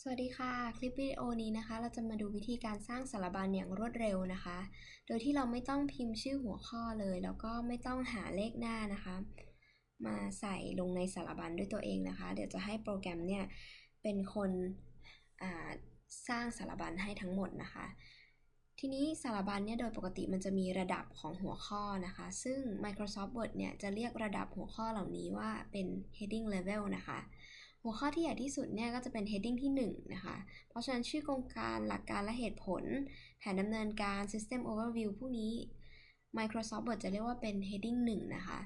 สวัสดีค่ะ คลิปวิดีโอนี้นะคะ เราจะมาดูวิธีการสร้างสารบัญอย่างรวดเร็วนะคะ โดยที่เราไม่ต้องพิมพ์ชื่อหัวข้อเลย แล้วก็ไม่ต้องหาเลขหน้านะคะ มาใส่ลงในสารบัญด้วยตัวเองนะคะ เดี๋ยวจะให้โปรแกรมเนี่ยเป็นคนสร้างสารบัญให้ทั้งหมดนะคะ ทีนี้สารบัญเนี่ยโดยปกติมันจะมีระดับของหัวข้อนะคะ ซึ่ง Microsoft Word เนี่ยจะเรียกระดับหัวข้อเหล่านี้ว่าเป็น heading level นะคะ หัวข้อที่ใหญ่ที่สุดเนี่ยก็จะเป็น heading ที่1นะคะ เพราะฉะนั้นชื่อโครงการหลักการและเหตุผล แผนดำเนินการ system overview พวกนี้ Microsoft Word จะเรียกว่าเป็น heading 1 นะคะ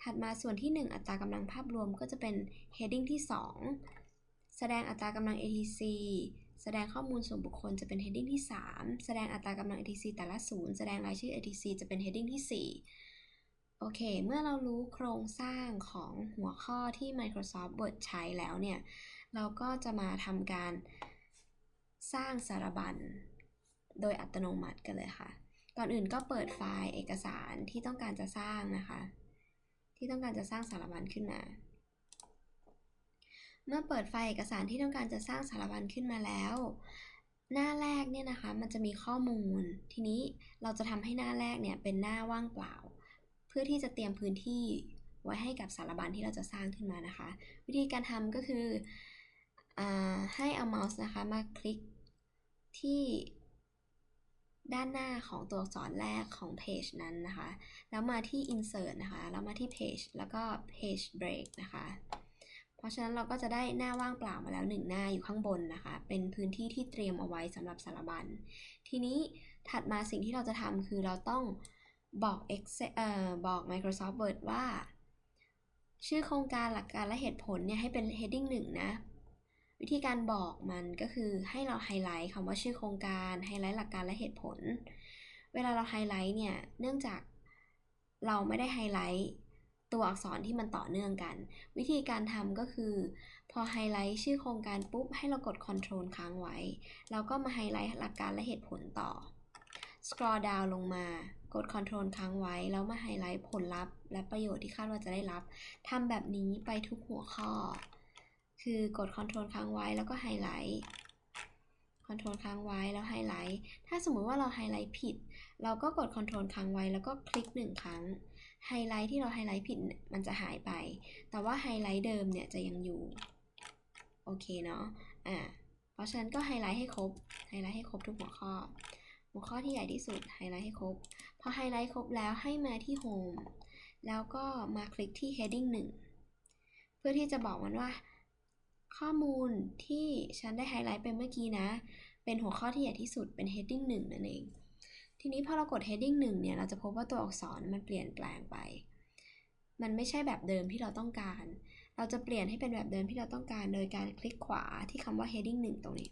ถัดมาส่วนที่ 1 อัตรากำลังภาพรวมก็จะเป็น heading ที่ 2 แสดงอัตรากำลัง ATC แสดงข้อมูลส่วนบุคคลจะเป็น heading ที่ 3 แสดงอัตรากำลัง ATC แต่ละศูนย์แสดงรายชื่อ ATC จะเป็น heading ที่ 4 โอเค เมื่อเรารู้โครงสร้างของหัวข้อที่ Microsoft Word ใช้แล้วเนี่ย เราก็จะมาทำการสร้างสารบัญ โดยอัตโนมัติกันเลยค่ะ ก่อนอื่นก็เปิดไฟล์เอกสารที่ต้องการจะสร้างนะคะ ที่ต้องการจะสร้างสารบัญขึ้นมา เมื่อเปิดไฟล์เอกสารที่ต้องการจะสร้างสารบัญขึ้นมาแล้ว หน้าแรกเนี่ยนะคะ มันจะมีข้อมูล ทีนี้เราจะทำให้หน้าแรกเนี่ยเป็นหน้าว่างเปล่า เพื่อที่จะเตรียมพื้นที่ไว้ให้กับสารบัญที่เราจะสร้างขึ้นมานะคะ วิธีการทำก็คืออให้เอาเมาส์นะคะมาคลิกที่ด้านหน้าของตัวอักษรแรกของเพจนั้นนะคะ แล้วมาที่ insert นะคะ แล้วมาที่ page แล้วก็ page break นะคะ เพราะฉะนั้นเราก็จะได้หน้าว่างเปล่ามาแล้วหนึ่งหน้าอยู่ข้างบนนะคะ เป็นพื้นที่ที่เตรียมเอาไว้สำหรับสารบัญ ทีนี้ถัดมาสิ่งที่เราจะทำคือเราต้อง บอก Excel เอ่อบอก Microsoft Word ว่า ชื่อโครงการหลักการและเหตุผลเนี่ยให้เป็น heading 1 นะ วิธีการบอกมันก็คือให้เราไฮไลท์คำว่าชื่อโครงการไฮไลท์หลักการและเหตุผล เวลาเราไฮไลท์เนี่ยเนื่องจากเราไม่ได้ไฮไลท์ตัวอักษรที่มันต่อเนื่องกัน วิธีการทำก็คือ พอไฮไลท์ชื่อโครงการปุ๊บ ให้เรากด Ctrl ค้างไว้ แล้วก็มาไฮไลท์หลักการและเหตุผลต่อ scroll down ลงมา กด Ctrl ค้างไว้ แล้วมาไฮไลท์ผลลัพธ์ และประโยชน์ที่คาดว่าจะได้รับทำแบบนี้ไปทุกหัวข้อ คือกด Ctrl ค้างไว้แล้วก็ไฮไลท์ Ctrl ค้างไว้แล้วไฮไลท์ ถ้าสมมุติว่าเราไฮไลท์ผิด เราก็กด Ctrl ค้างไว้แล้วก็คลิกหนึ่งครั้ง ไฮไลท์ที่เราไฮไลท์ผิดมันจะหายไป แต่ว่าไฮไลท์เดิมเนี่ยจะยังอยู่ โอเคเนาะ อ่า เพราะฉะนั้นก็ไฮไลท์ให้ครบ ไฮไลท์ให้ครบทุกหัวข้อ หัวข้อที่ใหญ่ที่สุดไฮไลท์ให้ครบ พอไฮไลท์ครบแล้วให้มาที่ Home แล้วก็มาคลิกที่ Heading 1 เพื่อที่จะบอกมันว่า ข้อมูลที่ฉันได้ไฮไลท์ไปเมื่อกี้นะ เป็นหัวข้อที่ใหญ่ที่สุดเป็น Heading 1 นั่นเอง ทีนี้พอเรากด Heading 1 เนี่ย เราจะพบว่าตัวอักษรมันเปลี่ยนแปลงไป มันไม่ใช่แบบเดิมที่เราต้องการ เราจะเปลี่ยนให้เป็นแบบเดิมที่เราต้องการ โดยการคลิกขวาที่คำว่า Heading 1 ตรงนี้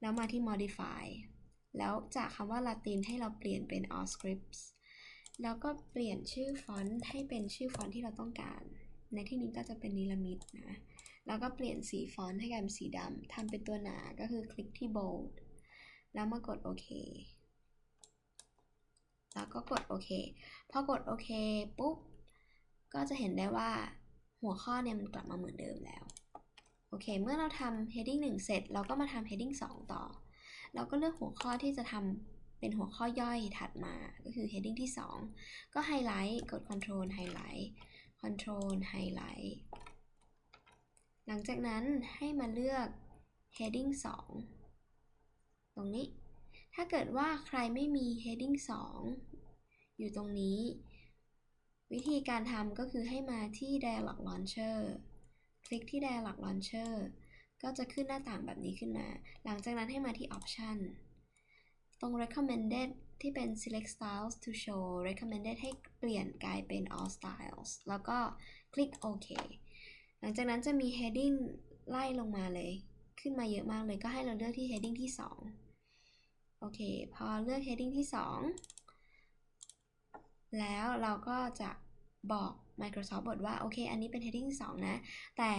แล้วมาที่ Modify แล้วจากคำว่าลาตินให้เราเปลี่ยนเป็น all scripts แล้วก็เปลี่ยนชื่อฟอนต์ให้เป็นชื่อฟอนต์ที่เราต้องการ ในที่นี้ก็จะเป็นนิลามิดนะ แล้วก็เปลี่ยนสีฟอนต์ให้กลายเป็นสีดำทำเป็นตัวหนา ก็คือคลิกที่ bold แล้วมากดโอเค แล้วก็กดโอเค พอกดโอเคปุ๊บ ก็จะเห็นได้ว่าหัวข้อเนี่ยมันกลับมาเหมือนเดิมแล้ว โอเค เมื่อเราทำ heading 1 เสร็จ เราก็มาทำ heading 2 ต่อ เราก็เลือกหัวข้อที่จะทำเป็นหัวข้อย่อยถัดมาก็คือ heading ที่ 2 ก็ไฮไลท์กด control ไฮไลท์ control ไฮไลท์หลังจากนั้นให้มาเลือก heading 2 ตรงนี้ ถ้าเกิดว่าใครไม่มี heading 2 อยู่ตรงนี้ วิธีการทำก็คือให้มาที่ dialog launcher คลิกที่ dialog launcher ก็จะขึ้นหน้าต่างแบบนี้ขึ้นมา หลังจากนั้นให้มาที่ option ตรง recommended ที่เป็น select styles to show recommended ให้เปลี่ยนกลายเป็น all styles แล้วก็คลิกโอเคหลังจากนั้นจะมี heading ไล่ลงมาเลย ขึ้นมาเยอะมากเลยก็ให้เราเลือกที่ heading ที่ 2 โอเค พอเลือก heading ที่ 2 แล้วเราก็จะบอก Microsoft Word ว่า โอเค อันนี้เป็น heading ที่2นะ แต่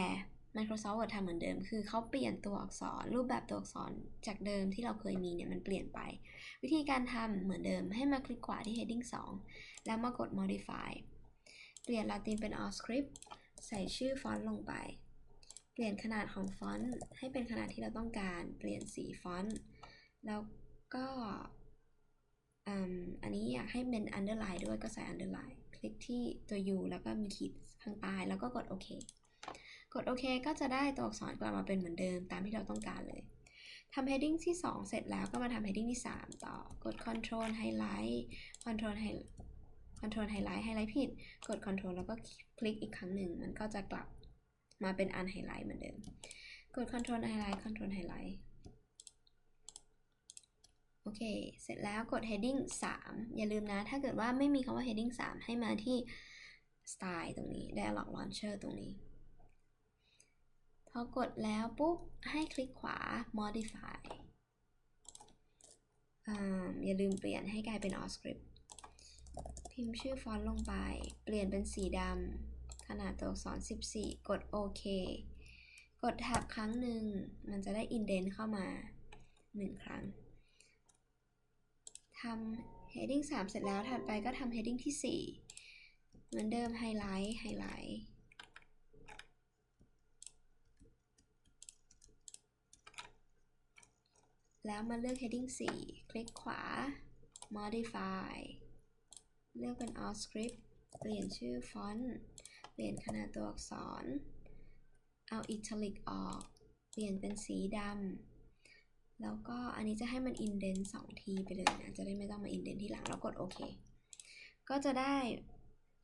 Microsoft Word ทำเหมือนเดิม คือเขาเปลี่ยนตัวอักษร รูปแบบตัวอักษรจากเดิมที่เราเคยมีเนี่ยมันเปลี่ยนไป วิธีการทำเหมือนเดิมให้มาคลิกขวาที่ heading 2 แล้วมากด modify เปลี่ยนลาตินเป็น all script ใส่ชื่อฟอนต์ลงไป เปลี่ยนขนาดของฟอนต์ให้เป็นขนาดที่เราต้องการ เปลี่ยนสีฟอนต์ แล้วก็อันนี้อยากให้เป็น underline ด้วยก็ใส่ underline คลิกที่ตัว U แล้วก็มีขีดข้างใต้แล้วก็กดโอเค กดโอเคก็จะได้ตัวอักษรกลับมาเป็นเหมือนเดิมตามที่เราต้องการเลยทำ heading ที่ 2 เสร็จแล้วก็มาทำ heading ที่ 3 ต่อกด control highlight control highlight control highlight highlight ผิด กด control แล้วก็คลิกอีกครั้งหนึ่ง มันก็จะกลับมาเป็น unhighlight เหมือนเดิม กด control highlight control highlight โอเค เสร็จแล้วกด heading 3 อย่าลืมนะ ถ้าเกิดว่าไม่มีคำว่า heading 3 ให้มาที่ style ตรงนี้ dialog launcher ตรงนี้ พอกดแล้วปุ๊บ ให้คลิกขวา modify ออย่าลืมเปลี่ยนให้กลายเป็น all script พิมพ์ชื่อฟอนต์ลงไป เปลี่ยนเป็นสีดำ ขนาดตัวอักษร 14 กดโอเค กดแท็บครั้งหนึ่ง มันจะได้ indent เข้ามา 1 ครั้งทำ heading 3 เสร็จแล้ว ถัดไปก็ทำ heading ที่ 4 เหมือนเดิม highlight highlight แล้วมาเลือก heading 4 คลิกขวา modify เลือกเป็น all script เปลี่ยนชื่อฟอนต์ เปลี่ยนขนาดตัวอักษร เอา italic ออก เปลี่ยนเป็นสีดำ แล้วก็อันนี้จะให้มัน indent 2ทีไปเลยนะ จะได้ไม่ต้องมา indent ที่หลัง แล้วกดโอเค ก็จะได้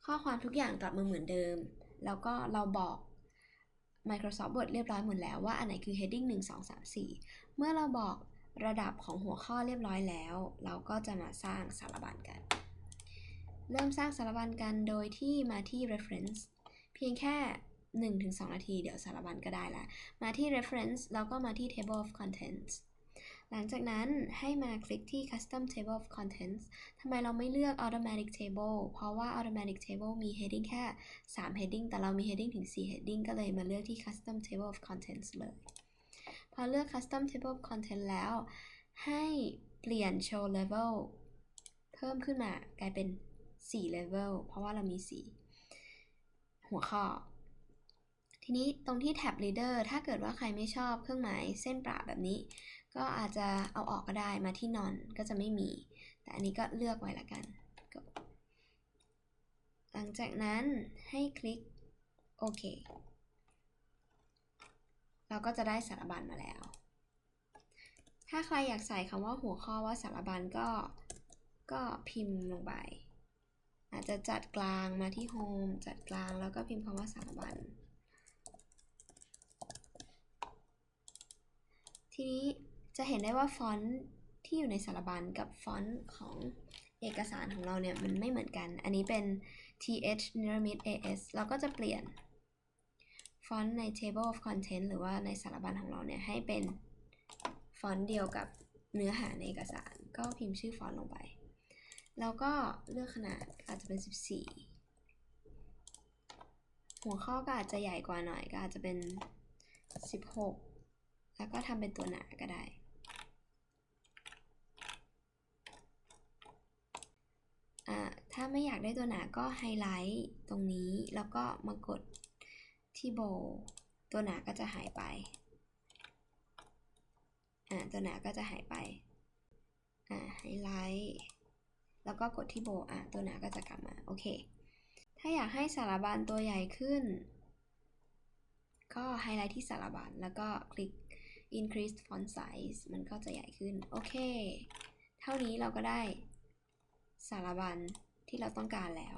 ข้อความทุกอย่างกลับมาเหมือนเดิม แล้วก็เราบอก Microsoft Word เรียบร้อยหมดแล้วว่าอันไหนคือ heading 1 2 3 4 เมื่อเราบอก ระดับของหัวข้อเรียบร้อยแล้ว เราก็จะมาสร้างสารบัญกัน เริ่มสร้างสารบัญกันโดยที่มาที่ reference เพียงแค่ 1-2 นาที เดี๋ยวสารบัญก็ได้ล้วมาที่ reference แล้วก็มาที่ table of contents หลังจากนั้นให้มาคลิกที่ custom table of contents ทำไมเราไม่เลือก automatic table เพราะว่า automatic table มี heading แค่ 3 heading แต่เรามี heading ถึง 4 heading ก็เลยมาเลือกที่ custom table of contents เลย พอเลือก custom table of content แล้ว ให้เปลี่ยน show level เพิ่มขึ้นมากลายเป็น 4 level เพราะว่าเรามี 4 หัวข้อ ทีนี้ตรงที่แท็บ leader ถ้าเกิดว่าใครไม่ชอบเครื่องหมายเส้นประแบบนี้ ก็อาจจะเอาออกก็ได้มาที่ none ก็จะไม่มี แต่อันนี้ก็เลือกไว้ละกัน หลังจากนั้นให้คลิกโอเค เราก็จะได้สารบัญมาแล้ว ถ้าใครอยากใส่คำว่าหัวข้อว่าสารบัญก็ก็พิมพ์ลงไป อาจจะจัดกลางมาที่ Home จัดกลางแล้วก็พิมพ์คำว่าสารบัญ ทีนี้จะเห็นได้ว่าฟอนต์ที่อยู่ในสารบัญกับฟอนต์ของเอกสารของเราเนี่ยมันไม่เหมือนกัน อันนี้เป็น th นิรมิต as เราก็จะเปลี่ยน ฟอนต์ใน table of content หรือว่าในสารบัญของเราเนี่ย ให้เป็นฟอนต์เดียวกับเนื้อหาในเอกสาร ก็พิมพ์ชื่อฟอนต์ลงไป แล้วก็เลือกขนาดอาจจะเป็น 14 หัวข้อก็อาจจะใหญ่กว่าหน่อยก็อาจจะเป็น 16 แล้วก็ทำเป็นตัวหนาก็ได้อ่าถ้าไม่อยากได้ตัวหนาก็ไฮไลท์ตรงนี้แล้วก็มากด ที่โบ ตัวหนาก็จะหายไป อ่า ตัวหนาก็จะหายไป อ่า ไฮไลท์ แล้วก็กดที่โบ อ่าตัวหนาก็จะกลับมา โอเค ถ้าอยากให้สารบัญตัวใหญ่ขึ้น ก็ไฮไลท์ที่สารบัญ แล้วก็คลิก increase font size มันก็จะใหญ่ขึ้น โอเค เท่านี้เราก็ได้สารบัญที่เราต้องการแล้ว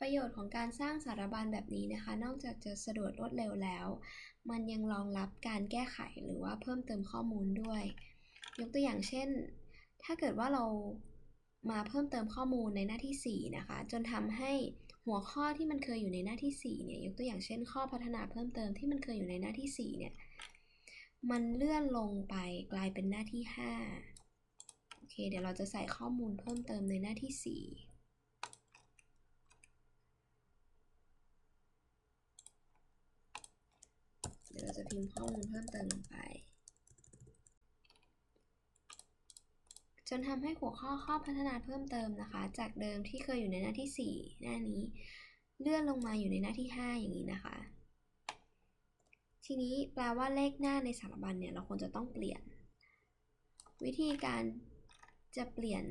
ประโยชน์ของการสร้างสารบัญแบบนี้นะคะ นอกจากจะสะดวกรวดเร็วแล้ว มันยังรองรับการแก้ไขหรือว่าเพิ่มเติมข้อมูลด้วย ยกตัวอย่างเช่น ถ้าเกิดว่าเรามาเพิ่มเติมข้อมูลในหน้าที่ 4 นะคะ จนทำให้หัวข้อที่มันเคยอยู่ในหน้าที่4เนี่ยยกตัวอย่างเช่น ข้อพัฒนาเพิ่มเติมที่มันเคยอยู่ในหน้าที่4เนี่ยมันเลื่อนลงไปกลายเป็นหน้าที่5โอเค เดี๋ยวเราจะใส่ข้อมูลเพิ่มเติมในหน้าที่ 4 เดี๋ยวเราจะพิมพ์ข้อมูลเพิ่มเติมลงไป จนทำให้หัวข้อข้อพัฒนาเพิ่มเติมนะคะ จากเดิมที่เคยอยู่ในหน้าที่ 4 หน้านี้ เลื่อนลงมาอยู่ในหน้าที่ 5 อย่างนี้นะคะ ทีนี้แปลว่าเลขหน้าในสารบัญเนี่ยเราควรจะต้องเปลี่ยน วิธีการจะเปลี่ยน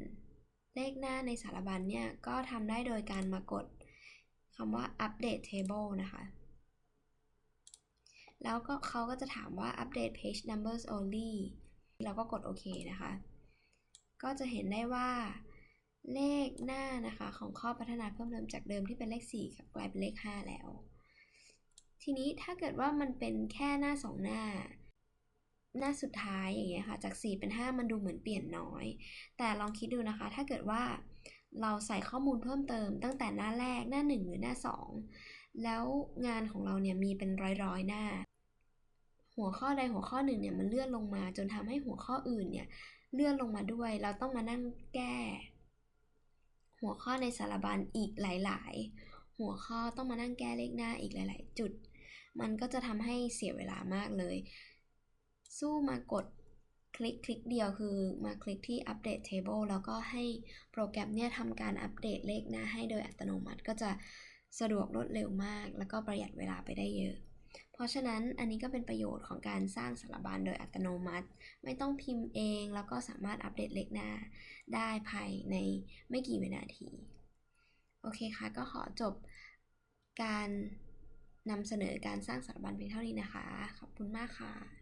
เลขหน้าในสารบัญเนี่ยก็ทำได้โดยการมากดคำว่า update table นะคะ แล้วก็เขาก็จะถามว่า update page numbers only เราก็กดโอเคนะคะ ก็จะเห็นได้ว่าเลขหน้านะคะของข้อพัฒนาเพิ่มเติมจากเดิมที่เป็นเลข4กลายเป็นเลข 5 แล้ว ทีนี้ถ้าเกิดว่ามันเป็นแค่หน้า 2 หน้า หน้าสุดท้ายอย่างเงี้ยค่ะ จาก 4 เป็น 5 มันดูเหมือนเปลี่ยนน้อย แต่ลองคิดดูนะคะ ถ้าเกิดว่าเราใส่ข้อมูลเพิ่มเติมตั้งแต่หน้าแรกหน้า 1 หรือหน้า 2 แล้วงานของเราเนี่ยมีเป็นร้อยๆ หน้า หัวข้อใดหัวข้อหนึ่งเนี่ยมันเลื่อนลงมา จนทำให้หัวข้ออื่นเนี่ยเลื่อนลงมาด้วย เราต้องมานั่งแก้ หัวข้อในสารบัญอีกหลาย ๆ หัวข้อต้องมานั่งแก้เลขหน้าอีกหลาย ๆ จุด มันก็จะทำให้เสียเวลามากเลย สู้มากดคลิกคลิกเดียวคือมาคลิกที่ Update Table แล้วก็ให้โปรแกรมเนี่ยทำการอัปเดตเลขหน้าให้โดยอัตโนมัติก็จะสะดวกรวดเร็วมาก แล้วก็ประหยัดเวลาไปได้เยอะ เพราะฉะนั้นอันนี้ก็เป็นประโยชน์ของการสร้างสารบัญโดยอัตโนมัติ ไม่ต้องพิมพ์เอง แล้วก็สามารถอัปเดตเลขหน้าได้ภายในไม่กี่วินาที โอเคค่ะ ก็ขอจบการนำเสนอการสร้างสารบัญเพียงเท่านี้นะคะ ขอบคุณมากค่ะ